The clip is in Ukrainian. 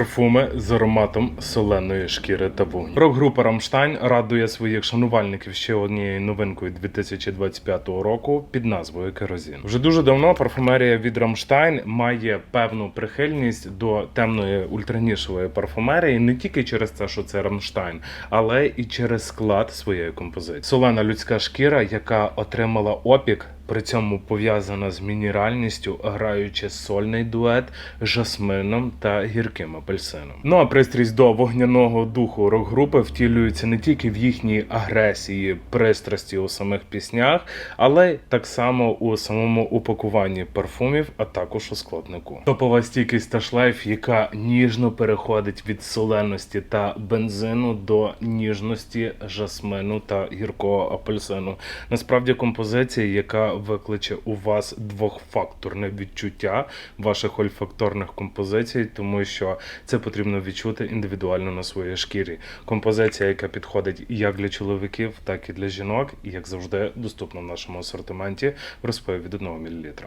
Парфуми з ароматом соленої шкіри та вогню. Рок-група Рамштайн радує своїх шанувальників ще однією новинкою 2025 року під назвою Керозін. Вже дуже давно парфумерія від Рамштайн має певну прихильність до темної ультранішевої парфумерії не тільки через те, що це Рамштайн, але і через склад своєї композиції. Солена людська шкіра, яка отримала опік. При цьому пов'язана з мінеральністю, граючи сольний дует жасмином та гірким апельсином. Ну а пристрість до вогняного духу рок-групи втілюється не тільки в їхній агресії, пристрасті у самих піснях, але так само у самому упакуванні парфумів, а також у складнику. Топова стійкість та шлейф, яка ніжно переходить від соленості та бензину до ніжності жасмину та гіркого апельсину. Насправді композиція, яка викличе у вас двохфакторне відчуття ваших ольфакторних композицій, тому що це потрібно відчути індивідуально на своїй шкірі. Композиція, яка підходить як для чоловіків, так і для жінок, і як завжди доступна в нашому асортименті в розпої від 1 мл.